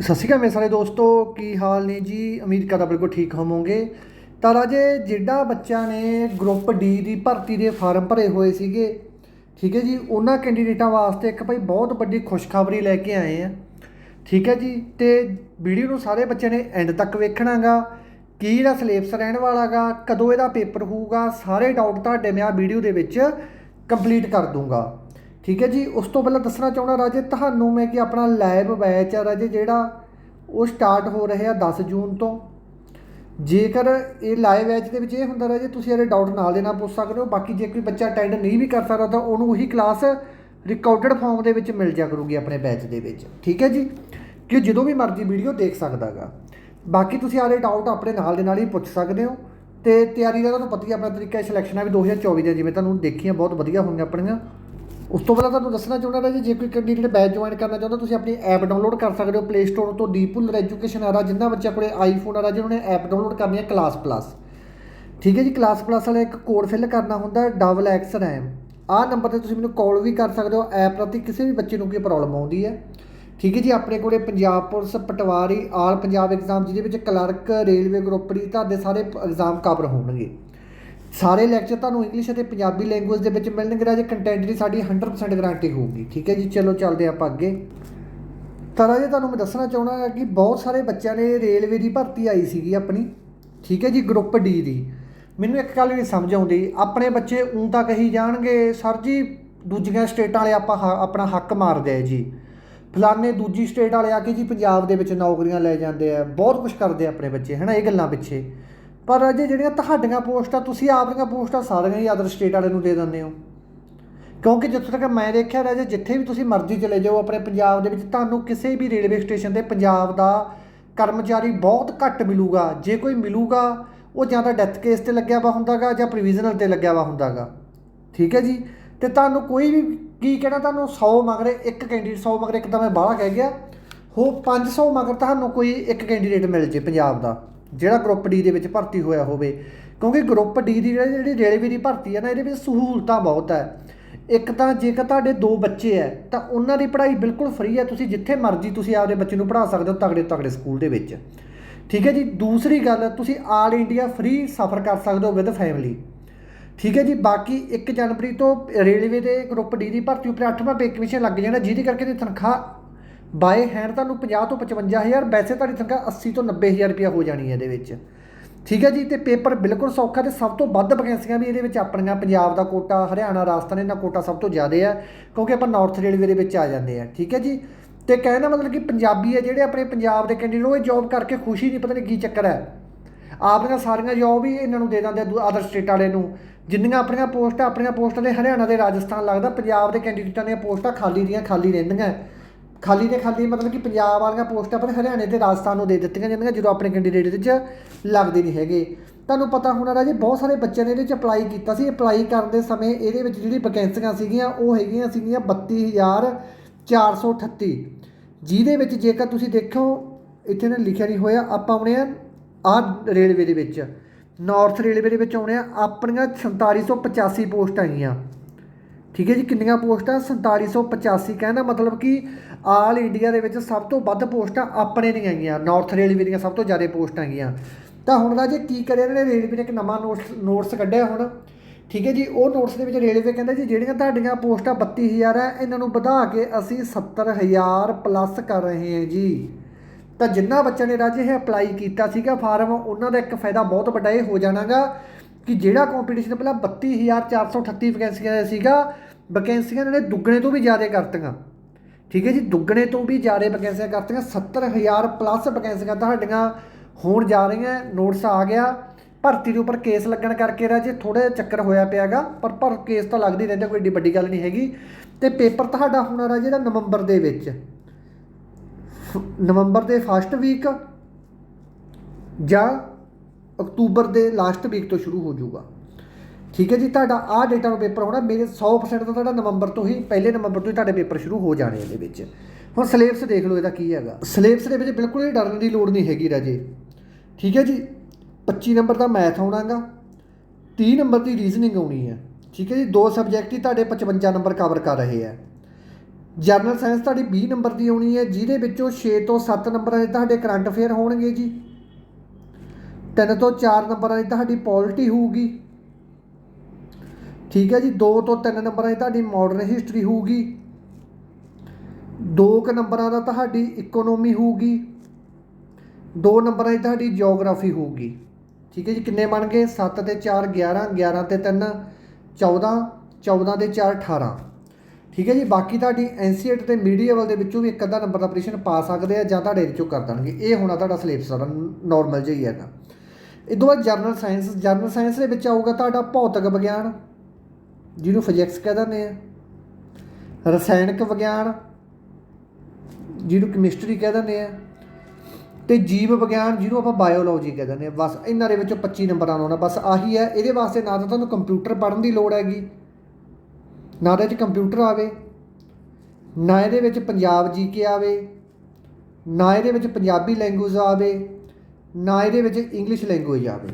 ਸਤਿ ਸ਼੍ਰੀ ਅਕਾਲ ਮੇਰੇ ਸਾਰੇ ਦੋਸਤੋ, ਕੀ ਹਾਲ ਨੇ ਜੀ? ਉਮੀਦ ਕਰਦਾ ਬਿਲਕੁਲ ਠੀਕ ਹੋਵੋਗੇ। ਤਾਂ ਰਾਜੇ ਜਿਹੜਾ ਬੱਚਿਆਂ ਨੇ ਗਰੁੱਪ ਡੀ ਦੀ ਭਰਤੀ ਦੇ ਫਾਰਮ ਭਰੇ ਹੋਏ ਸੀਗੇ, ਠੀਕ ਹੈ ਜੀ? ਉਹਨਾਂ ਕੈਂਡੀਡੇਟਾਂ ਵਾਸਤੇ ਇੱਕ ਭਾਈ ਬਹੁਤ ਵੱਡੀ ਖੁਸ਼ਖਬਰੀ ਲੈ ਕੇ ਆਏ ਆ। ਠੀਕ ਹੈ ਜੀ? ਤੇ ਵੀਡੀਓ ਨੂੰ ਸਾਰੇ ਬੱਚਿਆਂ ਨੇ ਐਂਡ ਤੱਕ ਵੇਖਣਾਗਾ। ਕੀ ਇਹਦਾ ਸਿਲੇਬਸ ਰਹਿਣ ਵਾਲਾਗਾ? ਕਦੋਂ ਇਹਦਾ ਪੇਪਰ ਹੋਊਗਾ? ਸਾਰੇ ਡਾਊਟ ਤੁਹਾਡੇ ਮੈਂ ਆ ਵੀਡੀਓ ਦੇ ਵਿੱਚ ਕੰਪਲੀਟ ਕਰ ਦੂੰਗਾ। ਠੀਕ ਹੈ ਜੀ, ਉਸ ਤੋਂ ਪਹਿਲਾਂ ਦੱਸਣਾ ਚਾਹੁੰਦਾ ਰਾਜੇ, ਤੁਹਾਨੂੰ ਮੈਂ ਕਿ ਆਪਣਾ ਲਾਈਵ ਬੈਚ ਆ ਰਾਜੇ ਜਿਹੜਾ, ਉਹ ਸਟਾਰਟ ਹੋ ਰਿਹਾ 10 ਜੂਨ ਤੋਂ। ਜੇਕਰ ਇਹ ਲਾਈਵ ਬੈਚ ਦੇ ਵਿੱਚ ਇਹ ਹੁੰਦਾ ਰਾਜੇ, ਤੁਸੀਂ ਇਹਦੇ ਡਾਊਟ ਨਾਲ ਦੇ ਨਾਲ ਪੁੱਛ ਸਕਦੇ ਹੋ, ਬਾਕੀ ਜੇ ਕੋਈ ਬੱਚਾ ਅਟੈਂਡ ਨਹੀਂ ਵੀ ਕਰ ਸਕਦਾ, ਤਾਂ ਉਹਨੂੰ ਉਹੀ ਕਲਾਸ ਰਿਕਾਰਡਡ ਫਾਰਮ ਦੇ ਵਿੱਚ ਮਿਲ ਜਾ ਕਰੂਗੀ ਆਪਣੇ ਬੈਚ ਦੇ ਵਿੱਚ। ਠੀਕ ਹੈ ਜੀ? ਕਿ ਜਦੋਂ ਵੀ ਮਰਜ਼ੀ ਵੀਡੀਓ ਦੇਖ ਸਕਦਾਗਾ ਬਾਕੀ ਤੁਸੀਂ ਆਲੇ ਡਾਊਟ ਆਪਣੇ ਨਾਲ ਦੇ ਨਾਲ ਹੀ ਪੁੱਛ ਸਕਦੇ ਹੋ। ਤੇ ਤਿਆਰੀ ਦਾ ਤੁਹਾਨੂੰ ਪਤਾ ਹੀ ਆਪਣਾ ਤਰੀਕਾ ਸਿਲੈਕਸ਼ਨਾਂ ਵੀ 2024 ਦੀਆਂ, ਜਿਵੇਂ ਤੁਹਾਨੂੰ ਦੇਖੀਆਂ, ਬਹੁਤ ਵਧੀਆ ਹੋਈਆਂ ਆਪਣੀਆਂ। ਉਸ ਤੋਂ ਪਹਿਲਾਂ ਤੁਹਾਨੂੰ ਦੱਸਣਾ ਚਾਹੁੰਦਾ ਰਾਜੇ ਜੇ ਕੋਈ ਕੈਂਡੀਡੇਟ ਬੈਚ ਜੁਆਇਨ ਕਰਨਾ ਚਾਹੁੰਦਾ, ਤੁਸੀਂ ਆਪਣੀ ਐਪ ਡਾਊਨਲੋਡ ਕਰ ਸਕਦੇ ਹੋ ਪਲੇ ਸਟੋਰ ਤੋਂ ਡੀਪੁਲਰ ਐਜੂਕੇਸ਼ਨ ਆ ਰਾ ਜਿੰਨਾ ਬੱਚਾ ਕੋਲੇ ਆਈਫੋਨ ਆ ਰਾ ਜਿਹਨਾਂ ਨੇ ਐਪ ਡਾਊਨਲੋਡ ਕਰਨੀ ਹੈ ਕਲਾਸ ਪਲੱਸ ਠੀਕ ਹੈ ਜੀ ਕਲਾਸ ਪਲੱਸ ਵਾਲਾ ਇੱਕ ਕੋਡ ਫਿਲ ਕਰਨਾ ਹੁੰਦਾ ਡਬਲ ਐਕਸ ਰੈਮ ਆਹ ਨੰਬਰ ਤੇ ਤੁਸੀਂ ਮੈਨੂੰ ਕਾਲ ਵੀ ਕਰ ਸਕਦੇ ਹੋ ਐਪ ਪ੍ਰਤੀ ਕਿਸੇ ਵੀ ਬੱਚੇ ਨੂੰ ਕੋਈ ਪ੍ਰੋਬਲਮ ਆਉਂਦੀ ਹੈ। ਠੀਕ ਹੈ ਜੀ, ਆਪਣੇ ਕੋਲੇ Punjab police, patwari, all Punjab exam ਜਿਹਦੇ ਵਿੱਚ ਕਲਰਕ ਰੇਲਵੇ ਗਰੁੱਪ ਡੀ ਤੁਹਾਡੇ ਸਾਰੇ ਐਗਜ਼ਾਮ ਕਵਰ ਹੋਣਗੇ। ਸਾਰੇ ਲੈਕਚਰ ਤੁਹਾਨੂੰ ਇੰਗਲਿਸ਼ ਅਤੇ ਪੰਜਾਬੀ ਲੈਂਗੁਏਜ ਦੇ ਵਿੱਚ ਮਿਲਣਗੇ ਰਾਜੇ ਕੰਟੈਂਟ ਦੀ ਸਾਡੀ 100% ਗਾਰੰਟੀ ਹੋਊਗੀ। ਠੀਕ ਹੈ ਜੀ? ਚਲੋ, ਚੱਲਦੇ ਆਪਾਂ ਅੱਗੇ। ਤਾਂ ਰਾਜੇ, ਤੁਹਾਨੂੰ ਮੈਂ ਦੱਸਣਾ ਚਾਹੁੰਦਾ ਹਾਂ ਕਿ ਬਹੁਤ ਸਾਰੇ ਬੱਚਿਆਂ ਨੇ ਰੇਲਵੇ ਦੀ ਭਰਤੀ ਆਈ ਸੀਗੀ ਆਪਣੀ। ਠੀਕ ਹੈ ਜੀ? ਗਰੁੱਪ ਡੀ ਦੀ। ਮੈਨੂੰ ਇੱਕ ਗੱਲ ਨਹੀਂ ਸਮਝ ਆਉਂਦੀ। ਆਪਣੇ ਬੱਚੇ ਉਂ ਤਾਂ ਕਹੀ ਜਾਣਗੇ, ਸਰ ਜੀ, ਦੂਜੀਆਂ ਸਟੇਟਾਂ ਵਾਲੇ ਆਪਾਂ ਹ- ਆਪਣਾ ਹੱਕ ਮਾਰਦੇ ਆ ਜੀ। ਫਲਾਣੇ ਦੂਜੀ ਸਟੇਟ ਵਾਲੇ ਆ ਕੇ ਜੀ ਪੰਜਾਬ ਦੇ ਵਿੱਚ ਨੌਕਰੀਆਂ ਲੈ ਜਾਂਦੇ ਆ। ਬਹੁਤ ਕੁਝ ਕਰਦੇ ਆ ਆਪਣੇ ਬੱਚੇ, ਹਨਾ? ਇਹ ਗੱਲਾਂ ਪਿੱਛੇ। ਪਰ ਅਜੇ ਜਿਹੜੀਆਂ ਤੁਹਾਡੀਆਂ ਪੋਸਟਾਂ, ਤੁਸੀਂ ਆਪ ਦੀਆਂ ਪੋਸਟਾਂ ਸਾਰੀਆਂ ਹੀ ਅਦਰ ਸਟੇਟ ਵਾਲੇ ਨੂੰ ਦੇ ਦਿੰਦੇ ਹੋ। ਕਿਉਂਕਿ ਜਿੱਥੇ ਤੱਕ ਮੈਂ ਦੇਖਿਆ ਰਾਜੇ ਜਿੱਥੇ ਵੀ ਤੁਸੀਂ ਮਰਜ਼ੀ ਚਲੇ ਜਾਓ, ਆਪਣੇ ਪੰਜਾਬ ਦੇ ਵਿੱਚ ਤੁਹਾਨੂੰ ਕਿਸੇ ਵੀ ਰੇਲਵੇ ਸਟੇਸ਼ਨ ਤੇ ਪੰਜਾਬ ਦਾ ਕਰਮਚਾਰੀ ਬਹੁਤ ਘੱਟ ਮਿਲੂਗਾ। ਜੇ ਕੋਈ ਮਿਲੂਗਾ, ਉਹ ਜਾਂ ਤਾਂ ਡੈਥ ਕੇਸ ਤੇ ਲੱਗਿਆ ਵਾ ਹੁੰਦਾਗਾ ਜਾਂ ਪ੍ਰੋਵੀਜ਼ਨਲ ਤੇ ਲੱਗਿਆ ਵਾ ਹੁੰਦਾਗਾ। ਠੀਕ ਹੈ ਜੀ? ਤੇ ਤੁਹਾਨੂੰ ਕੋਈ ਵੀ ਕੀ ਕਹਿਣਾ, ਤੁਹਾਨੂੰ 100 ਮਗਰ ਇੱਕ ਕੈਂਡੀਡੇਟ 100 ਮਗਰ ਇੱਕ ਤਾਂ ਮੈਂ ਬਾਹਲਾ ਕਹਿ ਗਿਆ। ਹੋ 500 ਮਗਰ ਤੁਹਾਨੂੰ ਕੋਈ ਇੱਕ ਕੈਂਡੀਡੇਟ ਮਿਲ ਜੇ ਪੰਜਾਬ ਦਾ। ਜਿਹੜਾ ਗਰੁੱਪ ਡੀ ਦੇ ਵਿੱਚ ਭਰਤੀ ਹੋਇਆ ਹੋਵੇ, ਕਿਉਂਕਿ ਗਰੁੱਪ ਡੀ ਦੀ ਜਿਹੜੀ ਜਿਹੜੀ ਰੇਲਵੇ ਦੀ ਭਰਤੀ ਹੈ ਨਾ, ਇਹਦੇ ਵਿੱਚ ਸਹੂਲਤਾਂ ਬਹੁਤ ਹੈ। ਇੱਕ ਤਾਂ ਜੇਕਰ ਤੁਹਾਡੇ ਦੋ ਬੱਚੇ ਹੈ, ਤਾਂ ਉਹਨਾਂ ਦੀ ਪੜ੍ਹਾਈ ਬਿਲਕੁਲ ਫ੍ਰੀ ਹੈ, ਤੁਸੀਂ ਜਿੱਥੇ ਮਰਜ਼ੀ ਤੁਸੀਂ ਆਪਦੇ ਬੱਚੇ ਨੂੰ ਪੜ੍ਹਾ ਸਕਦੇ ਹੋ ਤਗੜੇ ਤਗੜੇ ਸਕੂਲ ਦੇ ਵਿੱਚ। ਠੀਕ ਹੈ ਜੀ? ਦੂਸਰੀ ਗੱਲ, ਤੁਸੀਂ ਆਲ ਇੰਡੀਆ ਫ੍ਰੀ ਸਫ਼ਰ ਕਰ ਸਕਦੇ ਹੋ ਵਿਦ ਫੈਮਿਲੀ ਠੀਕ ਹੈ ਜੀ? ਬਾਕੀ 1 ਜਨਵਰੀ ਤੋਂ ਰੇਲਵੇ ਦੇ ਗਰੁੱਪ ਡੀ ਦੀ ਭਰਤੀ ਉੱਪਰ 8ਵਾਂ ਪੇ ਕਮਿਸ਼ਨ ਲੱਗ ਜਾਣਾ, ਜਿਹਦੇ ਕਰਕੇ ਦੀ ਤਨਖਾਹ ਬਾਏ ਹੈਂਡ ਤੁਹਾਨੂੰ 50 ਤੋਂ 55000 ਵੈਸੇ ਤੁਹਾਡੀ ਤਨਖਾਹ 80 ਤੋਂ 90000 ਰੁਪਇਆ ਹੋ ਜਾਣੀ ਹੈ ਇਹਦੇ ਵਿੱਚ। ਠੀਕ ਹੈ ਜੀ, ਤੇ ਪੇਪਰ ਬਿਲਕੁਲ ਸੌਖਾ ਤੇ ਸਭ ਤੋਂ ਵੱਧ ਵੈਕੈਂਸੀਆਂ ਵੀ ਇਹਦੇ ਵਿੱਚ ਆਪਣੀਆਂ, ਪੰਜਾਬ ਦਾ ਕੋਟਾ, ਹਰਿਆਣਾ, ਰਾਜਸਥਾਨ, ਇਹਨਾਂ ਕੋਟਾ ਸਭ ਤੋਂ ਜ਼ਿਆਦਾ ਹੈ ਕਿਉਂਕਿ ਆਪਾਂ ਨਾਰਥ ਰੇਲਵੇ ਦੇ ਵਿੱਚ ਆ ਜਾਂਦੇ ਆ। ਠੀਕ ਹੈ ਜੀ, ਤੇ ਕਹਿਣ ਮਤਲਬ ਕਿ ਪੰਜਾਬੀ ਹੈ ਜਿਹੜੇ ਆਪਣੇ ਪੰਜਾਬ ਦੇ ਕੈਂਡੀਡੇਟ ਉਹ ਜੌਬ ਕਰਕੇ ਖੁਸ਼ੀ ਨਹੀਂ, ਪਤਾ ਨਹੀਂ ਕੀ ਚੱਕਰ ਹੈ। ਆਪਣੀਆਂ ਸਾਰੀਆਂ ਜੌਬ ਹੀ ਇਹਨਾਂ ਨੂੰ ਦੇ ਦਿੰਦੇ ਅਦਰ ਸਟੇਟ ਵਾਲੇ ਨੂੰ। ਜਿੰਨੀਆਂ ਆਪਣੀਆਂ ਪੋਸਟਾਂ ਆਪਣੀਆਂ ਪੋਸਟਾਂ ਦੇ ਹਰਿਆਣਾ ਦੇ ਰਾਜਸਥਾਨ ਲੱਗਦਾ, ਪੰਜਾਬ ਦੇ ਕੈਂਡੀਡੇਟਾਂ ਦੀਆਂ ਪੋਸਟਾਂ ਖਾਲੀ ਦੀਆਂ ਖਾਲੀ ਰਹਿੰਦੀਆਂ। ਖਾਲੀ ਦੇ ਖਾਲੀ ਮਤਲਬ ਕਿ ਪੰਜਾਬ ਵਾਲੀਆਂ ਪੋਸਟਾਂ ਪਰ ਹਰਿਆਣੇ ਤੇ ਰਾਜਸਥਾਨ ਨੂੰ ਦੇ ਦਿੱਤੀਆਂ ਜਾਂਦੀਆਂ ਜਦੋਂ ਆਪਣੇ ਕੈਂਡੀਡੇਟ ਦੇ ਵਿੱਚ ਲੱਗਦੇ ਨਹੀਂ ਹੈਗੇ। ਤੁਹਾਨੂੰ ਪਤਾ ਹੋਣਾ ਰਾਜੇ, ਬਹੁਤ ਸਾਰੇ ਬੱਚਿਆਂ ਨੇ ਇਹਦੇ ਵਿੱਚ ਅਪਲਾਈ ਕੀਤਾ ਸੀ। ਅਪਲਾਈ ਕਰਨ ਦੇ ਸਮੇਂ ਇਹਦੇ ਵਿੱਚ ਜਿਹੜੀ ਵੈਕੈਂਸੀਆਂ ਸੀਗੀਆਂ, ਉਹ ਹੈਗੀਆਂ ਸੀਗੀਆਂ 32438 ਜਿਹਦੇ ਵਿੱਚ ਜੇਕਰ ਤੁਸੀਂ ਦੇਖੋ, ਇੱਥੇ ਨੇ ਲਿਖਿਆ ਨਹੀਂ ਹੋਇਆ, ਆਪਾਂ ਆਉਣੇ ਆ ਆਹ ਰੇਲਵੇ ਦੇ ਵਿੱਚ ਨਾਰਥ ਰੇਲਵੇ ਦੇ ਵਿੱਚ ਆਉਣੇ ਆ, ਆਪਣੀਆਂ 4785 ਪੋਸਟਾਂ ਆਈਆਂ। ਠੀਕ ਹੈ ਜੀ, ਕਿੰਨੀਆਂ ਪੋਸਟਾਂ? 4785 ਕਹਿੰਦਾ ਮਤਲਬ ਕਿ ਆਲ ਇੰਡੀਆ ਦੇ ਵਿੱਚ ਸਭ ਤੋਂ ਵੱਧ ਪੋਸਟਾਂ ਆਪਣੇ ਦੀਆਂ ਆਈਆਂ ਨਾਰਥ ਰੇਲਵੇ ਦੀਆਂ ਸਭ ਤੋਂ ਜ਼ਿਆਦਾ ਪੋਸਟਾਂ ਆਈਆਂ ਤਾਂ ਹੁਣ ਰਾਜੇ ਕੀ ਕਰਿਆ ਇਹਨਾਂ ਨੇ? ਰੇਲਵੇ ਨੇ ਇੱਕ ਨਵਾਂ ਨੋਟਸ ਨੋਟਸ ਕੱਢਿਆ ਹੁਣ। ਠੀਕ ਹੈ ਜੀ, ਉਹ ਨੋਟਸ ਦੇ ਵਿੱਚ ਰੇਲਵੇ ਕਹਿੰਦਾ ਜੀ, ਜਿਹੜੀਆਂ ਤੁਹਾਡੀਆਂ ਪੋਸਟਾਂ 32000 ਹੈ, ਇਹਨਾਂ ਨੂੰ ਵਧਾ ਕੇ ਅਸੀਂ 70000 ਪਲੱਸ ਕਰ ਰਹੇ ਹਾਂ ਜੀ। ਤਾਂ ਜਿੰਨਾ ਬੱਚਿਆਂ ਨੇ ਰਾਜੇ ਇਹ ਅਪਲਾਈ ਕੀਤਾ ਸੀਗਾ ਫਾਰਮ ਉਹਨਾਂ ਦਾ ਇੱਕ ਫਾਇਦਾ ਬਹੁਤ ਵੱਡਾ ਇਹ ਹੋ ਜਾਣਾਗਾ ਕਿ ਜਿਹੜਾ ਕੰਪੀਟੀਸ਼ਨ ਪਹਿਲਾਂ 32438 ਵੈਕੈਂਸੀਆਂ ਦਾ ਸੀਗਾ ਵੈਕੈਂਸੀਆਂ ਇਹਨਾਂ ਨੇ ਦੁੱਗਣੇ ਤੋਂ ਵੀ ਜ਼ਿਆਦਾ ਕਰਤੀਆਂ। ਠੀਕ ਹੈ ਜੀ, ਦੁੱਗਣੇ ਤੋਂ ਵੀ ਜ਼ਿਆਦਾ ਵੈਕੈਂਸੀਆਂ ਕਰਤੀਆਂ 70000 ਪਲੱਸ ਵੈਕੈਂਸੀਆਂ ਤੁਹਾਡੀਆਂ ਹੋਣ ਜਾ ਰਹੀਆਂ ਨੋਟਿਸ ਆ ਗਿਆ। ਭਰਤੀ ਦੇ ਉੱਪਰ ਕੇਸ ਲੱਗਣ ਕਰਕੇ ਰਾਜੇ ਥੋੜਾ ਚੱਕਰ ਹੋਇਆ ਪਿਆਗਾ, ਪਰ ਪਰ ਕੇਸ ਤਾਂ ਲੱਗਦੀ ਰਹਿੰਦਾ ਕੋਈ ਏਡੀ ਵੱਡੀ ਗੱਲ ਨਹੀਂ ਹੈਗੀ। ਤੇ ਪੇਪਰ ਤੁਹਾਡਾ ਹੋਣਾ ਰਾਜੇ ਦਾ ਨਵੰਬਰ ਦੇ ਵਿੱਚ। ਨਵੰਬਰ ਦੇ ਫਸਟ ਵੀਕ ਜਾਂ ਅਕਤੂਬਰ ਦੇ ਲਾਸਟ ਵੀਕ ਤੋਂ ਸ਼ੁਰੂ ਹੋ ਜਾਊਗਾ। ਠੀਕ ਹੈ ਜੀ, ਤੁਹਾਡਾ ਆਹ ਡੇਟਾ ਨੂੰ ਪੇਪਰ ਹੋਣਾ, ਮੇਰੇ 100% ਤਾਂ ਤੁਹਾਡਾ ਨਵੰਬਰ ਤੋਂ ਹੀ, ਪਹਿਲੇ ਨਵੰਬਰ ਤੋਂ ਹੀ ਤੁਹਾਡੇ ਪੇਪਰ ਸ਼ੁਰੂ ਹੋ ਜਾਣੇ ਇਹਦੇ ਵਿੱਚ। ਹੁਣ ਸਿਲੇਬਸ ਦੇਖ ਲਓ ਇਹਦਾ ਕੀ ਹੈਗਾ। ਸਿਲੇਬਸ ਦੇ ਵਿੱਚ ਬਿਲਕੁਲ ਹੀ ਡਰਨ ਦੀ ਲੋੜ ਨਹੀਂ ਹੈਗੀ ਰਾਜੇ। ਠੀਕ ਹੈ ਜੀ 25 ਨੰਬਰ ਦਾ ਮੈਥ ਆਉਣਾਗਾ 30 ਨੰਬਰ ਦੀ ਰੀਜ਼ਨਿੰਗ ਆਉਣੀ ਹੈ। ਠੀਕ ਹੈ ਜੀ, ਦੋ ਸਬਜੈਕਟ ਹੀ ਤੁਹਾਡੇ 55 ਨੰਬਰ ਕਵਰ ਕਰ ਰਹੇ ਆ ਜਰਨਲ ਸਾਇੰਸ ਤੁਹਾਡੀ 20 ਨੰਬਰ ਦੀ ਆਉਣੀ ਹੈ, ਜਿਹਦੇ ਵਿੱਚੋਂ 6 ਤੋਂ 7 ਨੰਬਰਾਂ ਦੇ ਤੁਹਾਡੇ ਕਰੰਟ ਅਫੇਅਰ ਹੋਣਗੇ ਜੀ। 3 ਤੋਂ 4 ਨੰਬਰਾਂ ਦੀ ਤੁਹਾਡੀ ਪੋਲਿਟੀ ਹੋਊਗੀ। ਠੀਕ ਹੈ ਜੀ 2 ਤੋਂ 3 ਨੰਬਰਾਂ ਦੀ ਤੁਹਾਡੀ ਮਾਡਰਨ ਹਿਸਟਰੀ ਹੋਊਗੀ। 2 ਕ ਨੰਬਰਾਂ ਦਾ ਤੁਹਾਡੀ ਇਕਨੋਮੀ ਹੋਊਗੀ। 2 ਨੰਬਰਾਂ ਦੀ ਤੁਹਾਡੀ ਜੀਓਗ੍ਰਾਫੀ ਹੋਊਗੀ। ਠੀਕ ਹੈ ਜੀ, ਕਿੰਨੇ ਬਣ ਗਏ? 7 ਤੇ 4 11 11 ਤੇ 3 14 14 ਤੇ 4 18 ਠੀਕ ਹੈ ਜੀ, ਬਾਕੀ ਤੁਹਾਡੀ ਐਨਸੀਐਟ ਤੇ ਮੀਡੀਏਵਲ ਦੇ ਵਿੱਚੋਂ ਵੀ ਇੱਕ ਅੱਧਾ ਨੰਬਰ ਦਾ ਪ੍ਰਸ਼ਨ ਪਾ ਸਕਦੇ ਆ ਜਾਂ ਤੁਹਾਡੇ ਵਿੱਚੋਂ ਕਰ ਦੇਣਗੇ। ਇਹ ਹੋਣਾ ਤੁਹਾਡਾ ਸਿਲੇਬਸ ਦਾ ਨਾਰਮਲ ਜਿਹਾ ਹੀ ਹੈਗਾ। ਇਹ ਤੋਂ ਬਾਅਦ ਜਰਨਲ ਸਾਇੰਸ ਜਰਨਲ ਸਾਇੰਸ ਦੇ ਵਿੱਚ ਆਊਗਾ ਤੁਹਾਡਾ ਭੌਤਿਕ ਵਿਗਿਆਨ। ਜਿਹਨੂੰ ਫਿਜ਼ਿਕਸ ਕਹਿ ਦਿੰਦੇ ਆ। ਰਸਾਇਣਕ ਵਿਗਿਆਨ, ਜਿਹਨੂੰ ਕੈਮਿਸਟਰੀ ਕਹਿ ਦਿੰਦੇ ਆ। ਤੇ ਜੀਵ ਵਿਗਿਆਨ ਜਿਹਨੂੰ ਆਪਾਂ ਬਾਇਓਲੋਜੀ ਕਹਿ ਦਿੰਦੇ ਆ। ਬਸ ਇਹਨਾਂ ਦੇ ਵਿੱਚੋਂ 25 ਨੰਬਰਾਂ ਆਉਣਾ ਬਸ ਆਹੀ ਹੈ। ਇਹਦੇ ਵਾਸਤੇ ਨਾ ਤਾਂ ਤੁਹਾਨੂੰ ਕੰਪਿਊਟਰ ਪੜ੍ਹਨ ਦੀ ਲੋੜ ਹੈਗੀ। ਨਾ ਇਹਦੇ ਵਿੱਚ ਕੰਪਿਊਟਰ ਆਵੇ, ਨਾ ਇਹਦੇ ਵਿੱਚ ਪੰਜਾਬ ਜੀਕੇ ਆਵੇ, ਨਾ ਇਹਦੇ ਵਿੱਚ ਪੰਜਾਬੀ ਲੈਂਗੁਏਜ ਆਵੇ, ਨਾ ਇਹਦੇ ਵਿੱਚ ਇੰਗਲਿਸ਼ ਲੈਂਗੁਏਜ ਆਵੇ।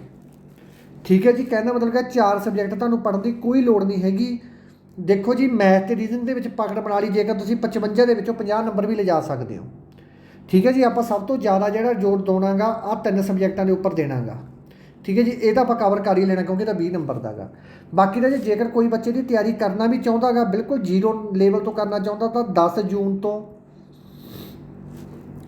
ਠੀਕ ਹੈ ਜੀ, ਕਹਿੰਦਾ ਮਤਲਬ ਕਿ ਚਾਰ ਸਬਜੈਕਟ ਤੁਹਾਨੂੰ ਪੜ੍ਹਨ ਦੀ ਕੋਈ ਲੋੜ ਨਹੀਂ ਹੈਗੀ। ਦੇਖੋ ਜੀ ਮੈਥ ਤੇ ਰੀਜ਼ਨ ਦੇ ਵਿੱਚ ਪਕੜ ਬਣਾ ਲਈ, ਜੇਕਰ ਤੁਸੀਂ 55 ਦੇ ਵਿੱਚੋਂ 50 ਨੰਬਰ ਵੀ ਲਿਜਾ ਸਕਦੇ ਹੋ। ਠੀਕ ਹੈ ਜੀ, ਆਪਾਂ ਸਭ ਤੋਂ ਜ਼ਿਆਦਾ ਜਿਹੜਾ ਜੋਰ ਦੋਣਾਗਾ ਆ ਤਿੰਨ ਸਬਜੈਕਟਾਂ ਦੇ ਉੱਪਰ ਦੇਣਾਗਾ। ਠੀਕ ਹੈ ਜੀ, ਇਹ ਤਾਂ ਆਪਾਂ ਕਵਰ ਕਰ ਹੀ ਲੈਣਾ, ਕਿਉਂਕਿ ਇਹ ਤਾਂ 20 ਨੰਬਰ ਦਾਗਾ ਬਾਕੀ ਦਾ ਜੇ, ਜੇਕਰ ਕੋਈ ਬੱਚੇ ਦੀ ਤਿਆਰੀ ਕਰਨਾ ਵੀ ਚਾਹੁੰਦਾਗਾ ਬਿਲਕੁਲ ਜ਼ੀਰੋ ਲੈਵਲ ਤੋਂ ਕਰਨਾ ਚਾਹੁੰਦਾ, ਤਾਂ 10 ਜੂਨ ਤੋਂ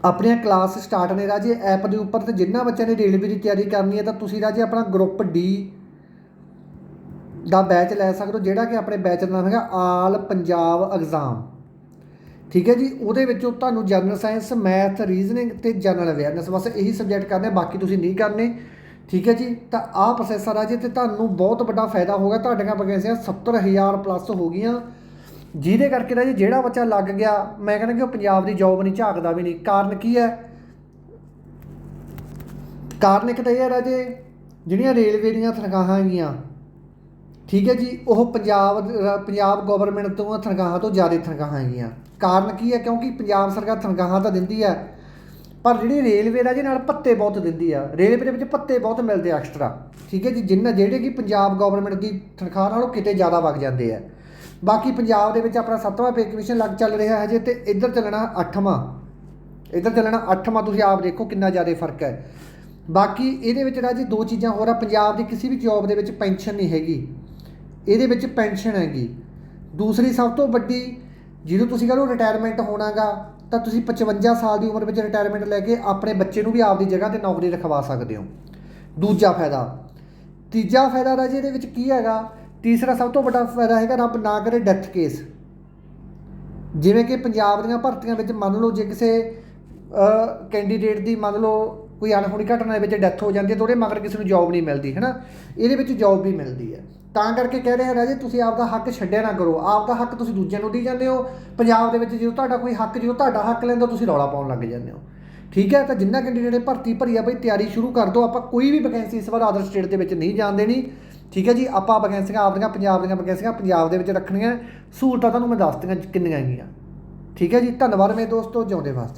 ਆਪਣੀਆਂ ਕਲਾਸ ਸਟਾਰਟ ਨੇ ਰਾਜੇ, ਐਪ ਦੇ ਉੱਪਰ ਤੇ ਜਿੰਨਾ ਬੱਚਿਆਂ ਨੇ ਰੇਲਵੇ ਦੀ ਤਿਆਰੀ ਕਰਨੀ ਹੈ ਤਾਂ ਤੁਸੀਂ ਰਾਜੇ ਆਪਣਾ ਗਰੁੱਪ ਡੀ ਦਾ ਬੈਚ ਲੈ ਸਕਦੇ ਹੋ, ਜਿਹੜਾ ਕਿ ਆਪਣੇ ਬੈਚ ਦਾ ਨਾਮ ਹੈਗਾ ਆਲ ਪੰਜਾਬ ਐਗਜ਼ਾਮ। ਠੀਕ ਹੈ ਜੀ, ਉਹਦੇ ਵਿੱਚੋਂ ਤੁਹਾਨੂੰ ਜਨਰਲ ਸਾਇੰਸ, ਮੈਥ, ਰੀਜ਼ਨਿੰਗ ਤੇ ਜਨਰਲ ਅਵੇਅਰਨੈਸ, ਬਸ ਇਹੀ ਸਬਜੈਕਟ ਕਰਨੇ, ਬਾਕੀ ਤੁਸੀਂ ਨਹੀਂ ਕਰਨੇ। ਠੀਕ ਹੈ ਜੀ, ਤਾਂ ਆਹ ਪ੍ਰੋਸੈਸਰ ਆ ਜੇ ਤੇ ਤੁਹਾਨੂੰ ਬਹੁਤ ਵੱਡਾ ਫਾਇਦਾ ਹੋਗਾ ਤੁਹਾਡੀਆਂ ਵੈਕੈਂਸੀਆਂ 70000 ਪਲੱਸ ਹੋ ਗਈਆਂ। ਜਿਹਦੇ ਕਰਕੇ ਨਾ ਜੀ ਜਿਹੜਾ ਬੱਚਾ ਲੱਗ ਗਿਆ, ਮੈਂ ਕਹਿੰਦਾ ਕਿ ਉਹ ਪੰਜਾਬ ਦੀ ਜੌਬ ਨਹੀਂ, ਝਾਕਦਾ ਵੀ ਨਹੀਂ। ਕਾਰਨ ਕੀ ਹੈ? ਕਾਰਨ ਇੱਕ ਤਾਂ ਇਹ ਹੈ ਰਾਜੇ ਜਿਹੜੀਆਂ ਰੇਲਵੇ ਦੀਆਂ ਤਨਖਾਹਾਂ ਹੈਗੀਆਂ, ਠੀਕ ਹੈ ਜੀ, ਉਹ ਪੰਜਾਬ ਪੰਜਾਬ ਗਵਰਨਮੈਂਟ ਤੋਂ ਤਨਖਾਹਾਂ ਤੋਂ ਜ਼ਿਆਦਾ ਤਨਖਾਹਾਂ ਹੈਗੀਆਂ। ਕਾਰਨ ਕੀ ਹੈ? ਕਿਉਂਕਿ ਪੰਜਾਬ ਸਰਕਾਰ ਤਨਖਾਹਾਂ ਤਾਂ ਦਿੰਦੀ ਹੈ, ਪਰ ਜਿਹੜੀ ਰੇਲਵੇ ਦਾ ਜੀ ਨਾਲ ਭੱਤੇ ਬਹੁਤ ਦਿੰਦੀ ਆ। ਰੇਲਵੇ ਦੇ ਵਿੱਚ ਭੱਤੇ ਬਹੁਤ ਮਿਲਦੇ ਆ ਐਕਸਟਰਾ ਠੀਕ ਹੈ ਜੀ, ਜਿੰਨਾ ਜਿਹੜੇ ਕਿ ਪੰਜਾਬ ਗਵਰਨਮੈਂਟ ਦੀ ਤਨਖਾਹ ਨਾਲੋਂ ਕਿਤੇ ਜ਼ਿਆਦਾ ਵਗ ਜਾਂਦੇ ਆ। ਬਾਕੀ ਪੰਜਾਬ ਦੇ ਵਿੱਚ ਆਪਣਾ ਸੱਤਵਾਂ ਪੇ ਕਮਿਸ਼ਨ ਲੱਗ ਚੱਲ ਰਿਹਾ ਹੈ ਜੇ ਤੇ ਇੱਧਰ ਚੱਲਣਾ ਅੱਠਵਾਂ। ਇੱਧਰ ਚੱਲਣਾ ਅੱਠਵਾਂ, ਤੁਸੀਂ ਆਪ ਦੇਖੋ ਕਿੰਨਾ ਜ਼ਿਆਦਾ ਫ਼ਰਕ ਹੈ। ਬਾਕੀ ਇਹਦੇ ਵਿੱਚ ਰਾਜੀ ਦੋ ਚੀਜ਼ਾਂ ਹੋਰ ਆ, ਪੰਜਾਬ ਦੀ ਕਿਸੇ ਵੀ ਜੌਬ ਦੇ ਵਿੱਚ ਪੈਨਸ਼ਨ ਨਹੀਂ ਹੈਗੀ। ਇਹਦੇ ਵਿੱਚ ਪੈਨਸ਼ਨ ਹੈਗੀ। ਦੂਸਰੀ ਸਭ ਤੋਂ ਵੱਡੀ, ਜਦੋਂ ਤੁਸੀਂ ਕਹਿੰਦੇ ਰਿਟਾਇਰਮੈਂਟ ਹੋਣਾਗਾ, ਤਾਂ ਤੁਸੀਂ 55 ਸਾਲ ਦੀ ਉਮਰ ਵਿੱਚ ਰਿਟਾਇਰਮੈਂਟ ਲੈ ਕੇ ਆਪਣੇ ਬੱਚੇ ਨੂੰ ਵੀ ਆਪਦੀ ਜਗ੍ਹਾ ਤੇ ਨੌਕਰੀ ਰਖਵਾ ਸਕਦੇ ਹੋ। ਦੂਜਾ ਫਾਇਦਾ। ਤੀਜਾ ਫਾਇਦਾ ਰਾਜੀ ਇਹਦੇ ਵਿੱਚ ਕੀ ਹੈਗਾ ਤੀਸਰਾ ਸਭ ਤੋਂ ਵੱਡਾ ਫਾਇਦਾ ਹੈਗਾ ਰੱਬ ਨਾ ਕਰੇ ਡੈਥ ਕੇਸ ਜਿਵੇਂ ਕਿ ਪੰਜਾਬ ਦੀਆਂ ਭਰਤੀਆਂ ਵਿੱਚ ਮੰਨ ਲਓ ਜੇ ਕਿਸੇ ਕੈਂਡੀਡੇਟ ਦੀ ਮੰਨ ਲਓ ਕੋਈ ਅਣਹੋਣੀ ਘਟਨਾ ਦੇ ਵਿੱਚ ਡੈਥ ਹੋ ਜਾਂਦੀ ਹੈ ਤਾਂ ਮਗਰ ਕਿਸੇ ਨੂੰ ਜੌਬ ਨਹੀਂ ਮਿਲਦੀ ਹੈ ਨਾ ਇਹਦੇ ਵਿੱਚ ਜੌਬ ਵੀ ਮਿਲਦੀ ਹੈ। ਤਾਂ ਕਰਕੇ ਕਹਿ ਰਹੇ ਆ ਰਾਜੇ, ਤੁਸੀਂ ਆਪਦਾ ਹੱਕ ਛੱਡਿਆ ਨਾ ਕਰੋ। ਆਪਦਾ ਹੱਕ ਤੁਸੀਂ ਦੂਜਿਆਂ ਨੂੰ ਦੇ ਜਾਂਦੇ ਹੋ। ਪੰਜਾਬ ਦੇ ਵਿੱਚ ਜਦੋਂ ਤੁਹਾਡਾ ਕੋਈ ਹੱਕ, ਜਦੋਂ ਤੁਹਾਡਾ ਹੱਕ ਲੈਂਦਾ ਤੁਸੀਂ ਰੌਲਾ ਪਾਉਣ ਲੱਗ ਜਾਂਦੇ ਹੋ। ਠੀਕ ਹੈ, ਤਾਂ ਜਿੰਨਾ ਕੈਂਡੀਡੇਟ ਭਰਤੀ ਭਰੀ ਆ, ਬਈ ਤਿਆਰੀ ਸ਼ੁਰੂ ਕਰ ਦਿਓ। ਆਪਾਂ ਕੋਈ ਵੀ ਵੈਕੈਂਸੀ ਇਸ ਵਾਰ ਅਦਰ ਸਟੇਟ ਦੇ ਵਿੱਚ ਨਹੀਂ ਜਾਣ ਦੇਣੀ। ਠੀਕ ਹੈ ਜੀ? ਆਪਾਂ ਵੈਕੈਂਸੀਆਂ ਆਪਦੀਆਂ ਪੰਜਾਬ ਦੀਆਂ ਵੈਕੈਂਸੀਆਂ ਪੰਜਾਬ ਦੇ ਵਿੱਚ ਰੱਖਣੀਆਂ ਸਹੂਲਤਾਂ ਤੁਹਾਨੂੰ ਮੈਂ ਦੱਸ ਦਿਆਂ ਕਿੰਨੀਆਂ ਹੈਗੀਆਂ। ਠੀਕ ਹੈ ਜੀ? ਧੰਨਵਾਦ ਮੇਰੇ ਦੋਸਤੋ, ਜਿਉਂਦੇ ਵਾਸਤੇ।